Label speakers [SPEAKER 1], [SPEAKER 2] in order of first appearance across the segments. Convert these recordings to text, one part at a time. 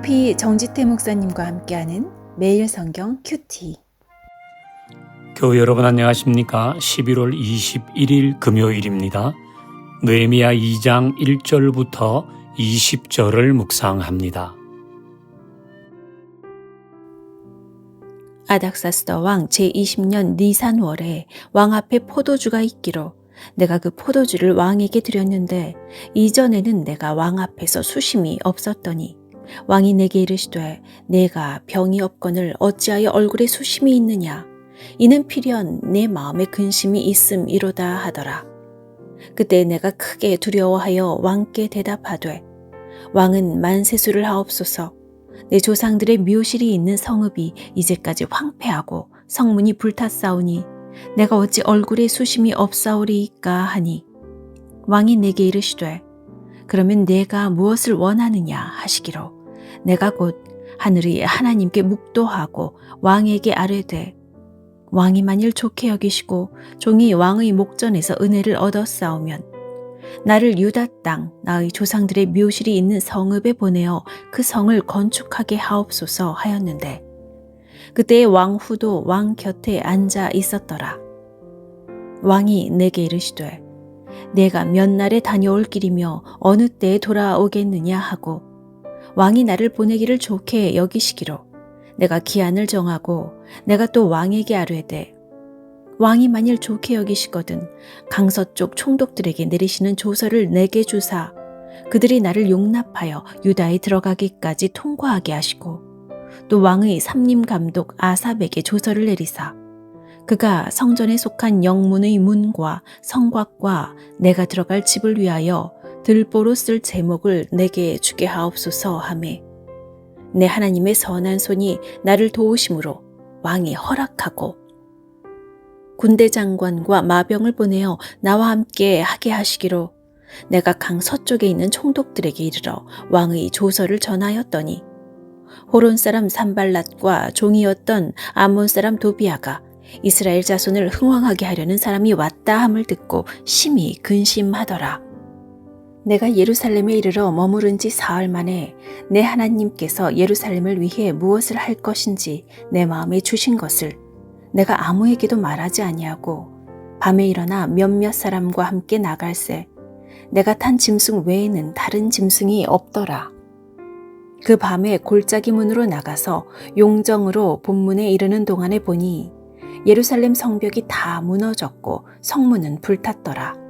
[SPEAKER 1] LP 정지태 목사님과 함께하는 매일 성경 큐티.
[SPEAKER 2] 교회 여러분 안녕하십니까? 11월 21일 금요일입니다. 느헤미야 2장 1절부터 20절을 묵상합니다.
[SPEAKER 1] 아닥사스다 왕 제20년 니산월에 왕 앞에 포도주가 있기로 내가 그 포도주를 왕에게 드렸는데 이전에는 내가 왕 앞에서 수심이 없었더니 왕이 내게 이르시되 내가 병이 없거늘 어찌하여 얼굴에 수심이 있느냐? 이는 필연 내 마음에 근심이 있음이로다 하더라. 그때 내가 크게 두려워하여 왕께 대답하되 왕은 만세수를 하옵소서. 내 조상들의 묘실이 있는 성읍이 이제까지 황폐하고 성문이 불탔사오니 내가 어찌 얼굴에 수심이 없사오리이까 하니? 왕이 내게 이르시되 그러면 내가 무엇을 원하느냐 하시기로 내가 곧 하늘의 하나님께 묵도하고 왕에게 아뢰되 왕이 만일 좋게 여기시고 종이 왕의 목전에서 은혜를 얻었사오면 나를 유다 땅 나의 조상들의 묘실이 있는 성읍에 보내어 그 성을 건축하게 하옵소서 하였는데 그때의 왕후도 왕 곁에 앉아 있었더라. 왕이 내게 이르시되 내가 몇 날에 다녀올 길이며 어느 때에 돌아오겠느냐 하고 왕이 나를 보내기를 좋게 여기시기로. 내가 기한을 정하고 내가 또 왕에게 아뢰되 왕이 만일 좋게 여기시거든 강서 쪽 총독들에게 내리시는 조서를 내게 주사 그들이 나를 용납하여 유다에 들어가기까지 통과하게 하시고 또 왕의 삼림 감독 아삽에게 조서를 내리사 그가 성전에 속한 영문의 문과 성곽과 내가 들어갈 집을 위하여 들보로 쓸 제목을 내게 주게 하옵소서 하매 내 하나님의 선한 손이 나를 도우심으로 왕이 허락하고 군대 장관과 마병을 보내어 나와 함께 하게 하시기로 내가 강 서쪽에 있는 총독들에게 이르러 왕의 조서를 전하였더니 호론 사람 산발랏과 종이었던 암몬 사람 도비아가 이스라엘 자손을 흥왕하게 하려는 사람이 왔다 함을 듣고 심히 근심하더라. 내가 예루살렘에 이르러 머무른 지 사흘 만에 내 하나님께서 예루살렘을 위해 무엇을 할 것인지 내 마음에 주신 것을 내가 아무에게도 말하지 아니하고 밤에 일어나 몇몇 사람과 함께 나갈새 내가 탄 짐승 외에는 다른 짐승이 없더라. 그 밤에 골짜기 문으로 나가서 용정으로 본문에 이르는 동안에 보니 예루살렘 성벽이 다 무너졌고 성문은 불탔더라.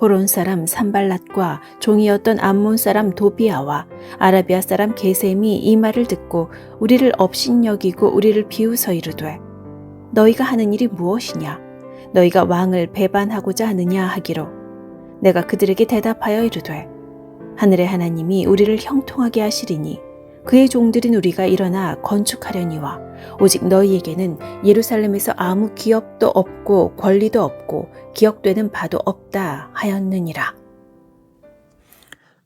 [SPEAKER 1] 호론 사람 산발랏과 종이었던 암몬 사람 도비아와 아라비아 사람 게셈이 이 말을 듣고 우리를 업신여기고 우리를 비웃어 이르되 너희가 하는 일이 무엇이냐? 너희가 왕을 배반하고자 하느냐? 하기로 내가 그들에게 대답하여 이르되 하늘의 하나님이 우리를 형통하게 하시리니 그의 종들인 우리가 일어나 건축하려니와 오직 너희에게는 예루살렘에서 아무 기업도 없고 권리도 없고 기억되는 바도 없다 하였느니라.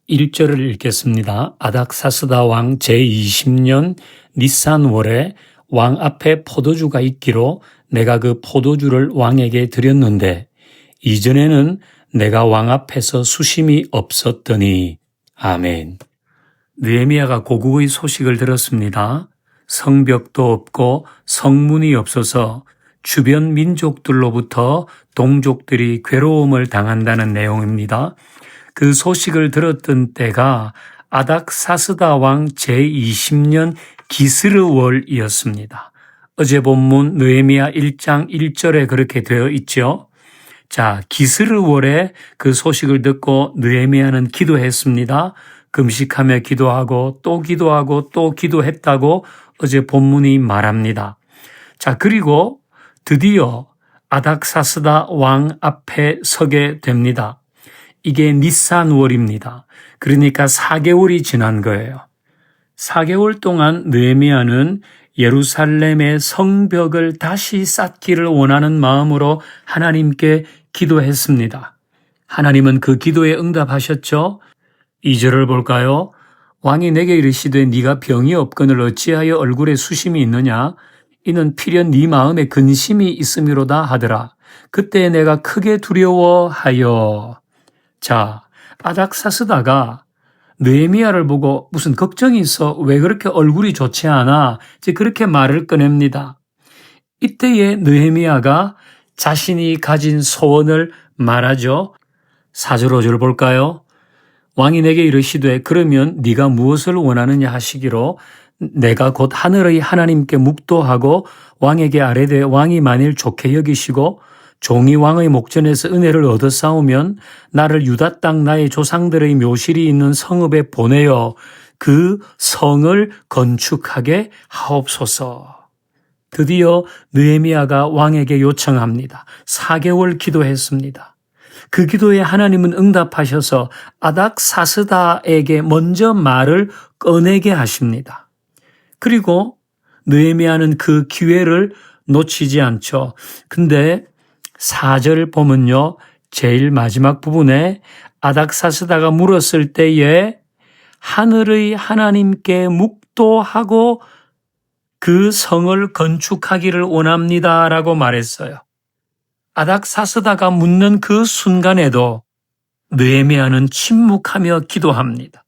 [SPEAKER 2] 1절을 읽겠습니다. 아닥사스다 왕 제20년 니산월에 왕 앞에 포도주가 있기로 내가 그 포도주를 왕에게 드렸는데 이전에는 내가 왕 앞에서 수심이 없었더니 아멘. 느헤미야가 고국의 소식을 들었습니다. 성벽도 없고 성문이 없어서 주변 민족들로부터 동족들이 괴로움을 당한다는 내용입니다. 그 소식을 들었던 때가 아닥사스다 왕 제20년 기스르 월이었습니다. 어제 본문 느헤미야 1장 1절에 그렇게 되어 있죠. 자, 기스르 월에 그 소식을 듣고 느헤미야는 기도했습니다. 금식하며 기도하고 또 기도하고 또 기도했다고 어제 본문이 말합니다. 자, 그리고 드디어 아닥사스다 왕 앞에 서게 됩니다. 이게 니산월입니다. 그러니까 4개월이 지난 거예요. 4개월 동안 느헤미야는 예루살렘의 성벽을 다시 쌓기를 원하는 마음으로 하나님께 기도했습니다. 하나님은 그 기도에 응답하셨죠. 2절을 볼까요? 왕이 내게 이르시되 네가 병이 없거늘 어찌하여 얼굴에 수심이 있느냐? 이는 필연 네 마음에 근심이 있음이로다 하더라. 그때 내가 크게 두려워하여 자 아닥사스다가 느헤미야를 보고 무슨 걱정이 있어 왜 그렇게 얼굴이 좋지 않아 이제 그렇게 말을 꺼냅니다. 이때에 느헤미야가 자신이 가진 소원을 말하죠. 4절 5절 볼까요? 왕이 내게 이르시되 그러면 네가 무엇을 원하느냐 하시기로 내가 곧 하늘의 하나님께 묵도하고 왕에게 아뢰되 왕이 만일 좋게 여기시고 종이 왕의 목전에서 은혜를 얻어 싸우면 나를 유다 땅 나의 조상들의 묘실이 있는 성읍에 보내어 그 성을 건축하게 하옵소서. 드디어 느헤미야가 왕에게 요청합니다. 4개월 기도했습니다. 그 기도에 하나님은 응답하셔서 아닥사스다에게 먼저 말을 꺼내게 하십니다. 그리고 느헤미야는 그 기회를 놓치지 않죠. 근데 4절 보면요. 제일 마지막 부분에 아닥사스다가 물었을 때에 하늘의 하나님께 묵도하고 그 성을 건축하기를 원합니다라고 말했어요. 아닥사스다가 묻는 그 순간에도 느헤미야는 침묵하며 기도합니다.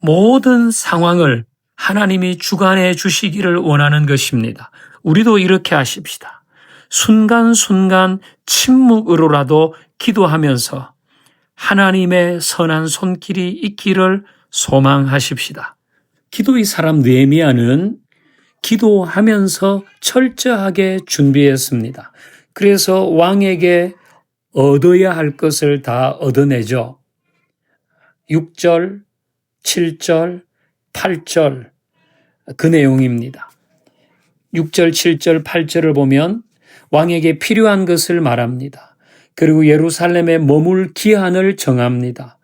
[SPEAKER 2] 모든 상황을 하나님이 주관해 주시기를 원하는 것입니다. 우리도 이렇게 하십시다. 순간순간 침묵으로라도 기도하면서 하나님의 선한 손길이 있기를 소망하십시다. 기도의 사람 느헤미야는 기도하면서 철저하게 준비했습니다. 그래서 왕에게 얻어야 할 것을 다 얻어내죠. 6절, 7절, 8절 그 내용입니다. 6절, 7절, 8절을 보면 왕에게 필요한 것을 말합니다. 그리고 예루살렘에 머물 기한을 정합니다.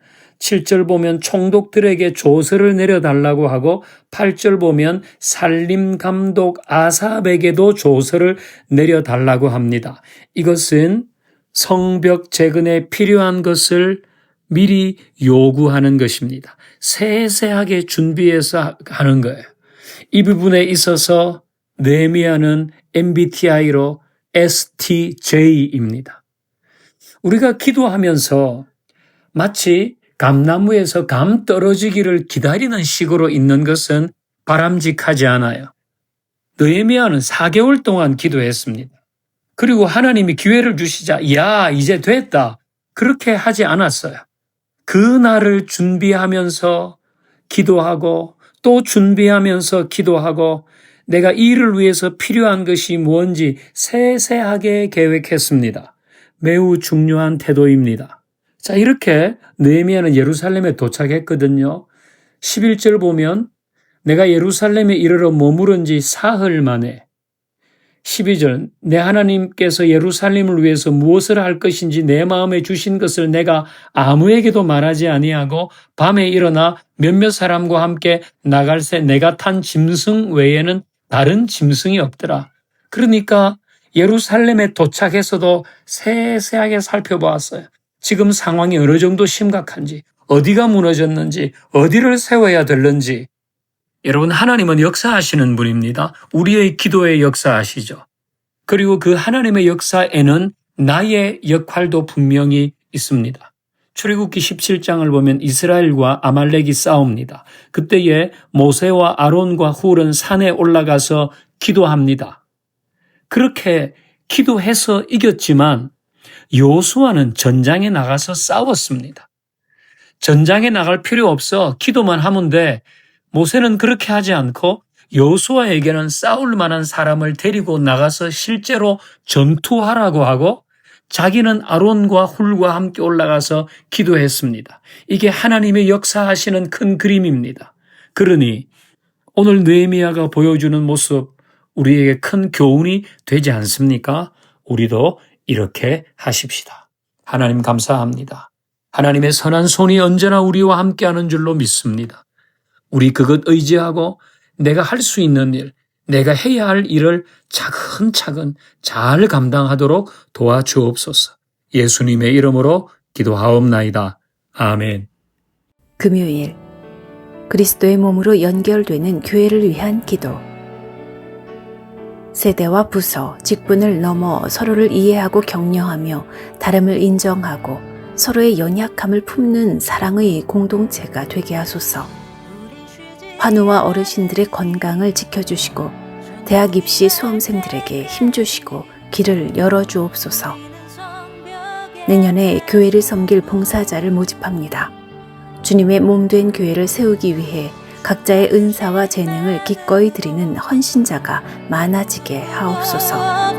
[SPEAKER 2] 7절 보면 총독들에게 조서를 내려달라고 하고 8절 보면 살림 감독 아삽에게도 조서를 내려달라고 합니다. 이것은 성벽 재건에 필요한 것을 미리 요구하는 것입니다. 세세하게 준비해서 하는 거예요. 이 부분에 있어서 네미아는 MBTI로 STJ입니다. 우리가 기도하면서 마치 감나무에서 감 떨어지기를 기다리는 식으로 있는 것은 바람직하지 않아요. 느헤미야는 4개월 동안 기도했습니다. 그리고 하나님이 기회를 주시자 야 이제 됐다 그렇게 하지 않았어요. 그 날을 준비하면서 기도하고 또 준비하면서 기도하고 내가 이 일을 위해서 필요한 것이 뭔지 세세하게 계획했습니다. 매우 중요한 태도입니다. 자, 이렇게 느헤미야는 예루살렘에 도착했거든요. 11절 보면 내가 예루살렘에 이르러 머무른 지 사흘 만에 12절 내 하나님께서 예루살렘을 위해서 무엇을 할 것인지 내 마음에 주신 것을 내가 아무에게도 말하지 아니하고 밤에 일어나 몇몇 사람과 함께 나갈 새 내가 탄 짐승 외에는 다른 짐승이 없더라. 그러니까 예루살렘에 도착해서도 세세하게 살펴보았어요. 지금 상황이 어느 정도 심각한지, 어디가 무너졌는지, 어디를 세워야 될는지. 여러분, 하나님은 역사하시는 분입니다. 우리의 기도에 역사하시죠. 그리고 그 하나님의 역사에는 나의 역할도 분명히 있습니다. 출애굽기 17장을 보면 이스라엘과 아말렉이 싸웁니다. 그때에 모세와 아론과 훌은 산에 올라가서 기도합니다. 그렇게 기도해서 이겼지만 요수아는 전장에 나가서 싸웠습니다. 전장에 나갈 필요 없어 기도만 하면 돼. 모세는 그렇게 하지 않고 여호수아에게는 싸울 만한 사람을 데리고 나가서 실제로 전투하라고 하고 자기는 아론과 훌과 함께 올라가서 기도했습니다. 이게 하나님의 역사하시는 큰 그림입니다. 그러니 오늘 느헤미야가 보여주는 모습 우리에게 큰 교훈이 되지 않습니까? 우리도 이렇게 하십시다. 하나님 감사합니다. 하나님의 선한 손이 언제나 우리와 함께하는 줄로 믿습니다. 우리 그것 의지하고 내가 할 수 있는 일, 내가 해야 할 일을 차근차근 잘 감당하도록 도와주옵소서. 예수님의 이름으로 기도하옵나이다. 아멘.
[SPEAKER 1] 금요일 그리스도의 몸으로 연결되는 교회를 위한 기도 세대와 부서, 직분을 넘어 서로를 이해하고 격려하며 다름을 인정하고 서로의 연약함을 품는 사랑의 공동체가 되게 하소서. 환우와 어르신들의 건강을 지켜주시고 대학 입시 수험생들에게 힘주시고 길을 열어주옵소서. 내년에 교회를 섬길 봉사자를 모집합니다. 주님의 몸 된 교회를 세우기 위해 각자의 은사와 재능을 기꺼이 드리는 헌신자가 많아지게 하옵소서.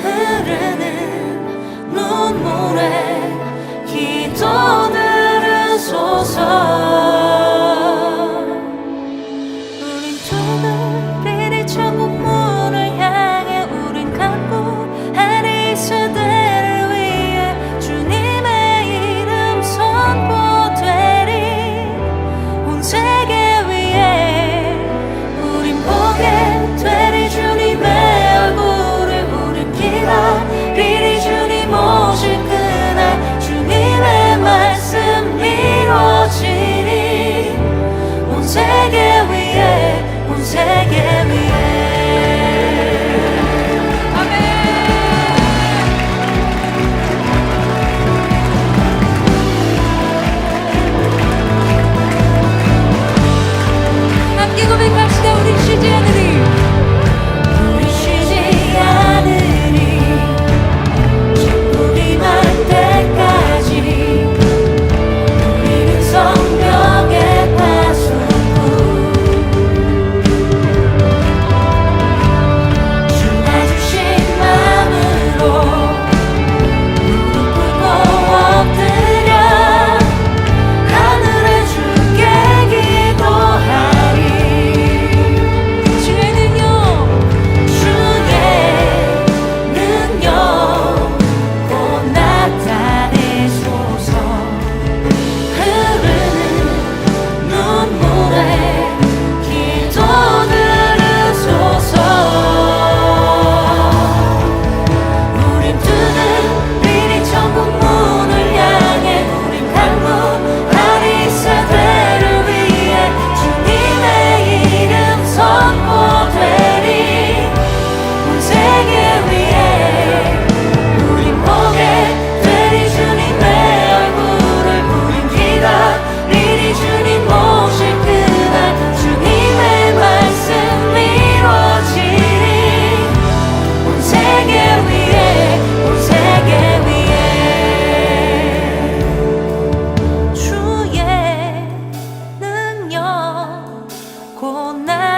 [SPEAKER 3] 흐르는 눈물에 기도 들 으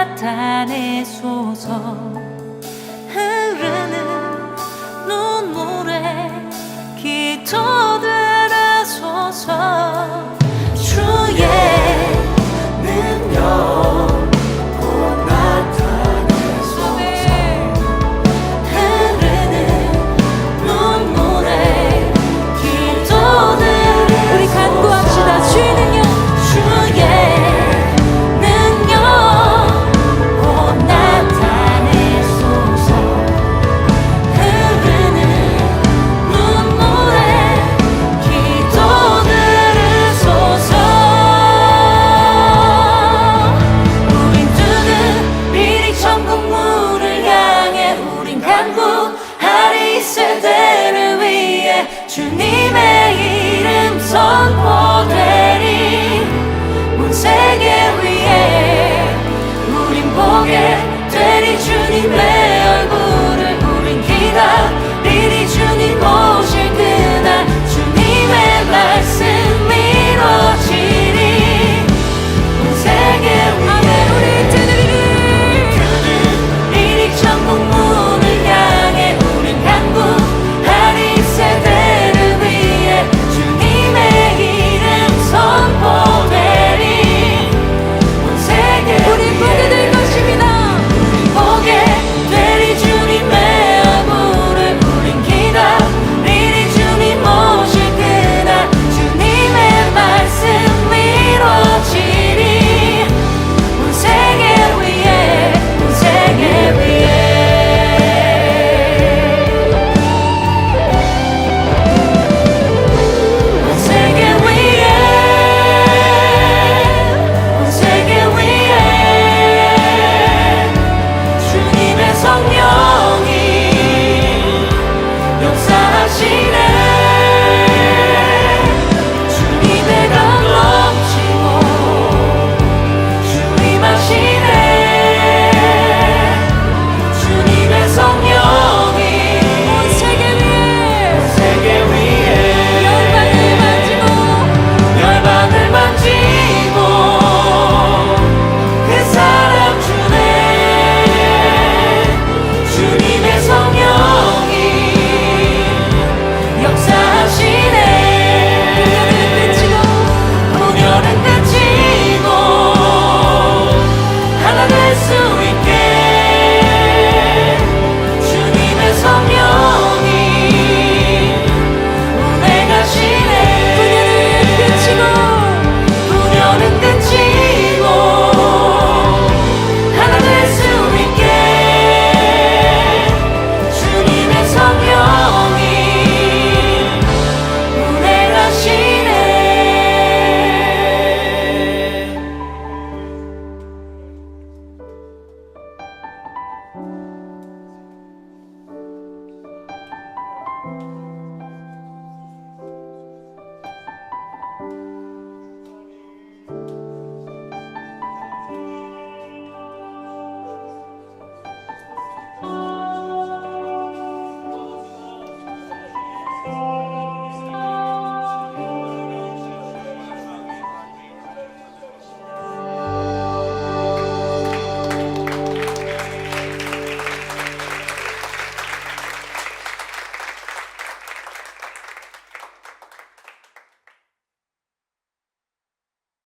[SPEAKER 3] 나타내소서. 흐르는 눈물에 기초들하소서.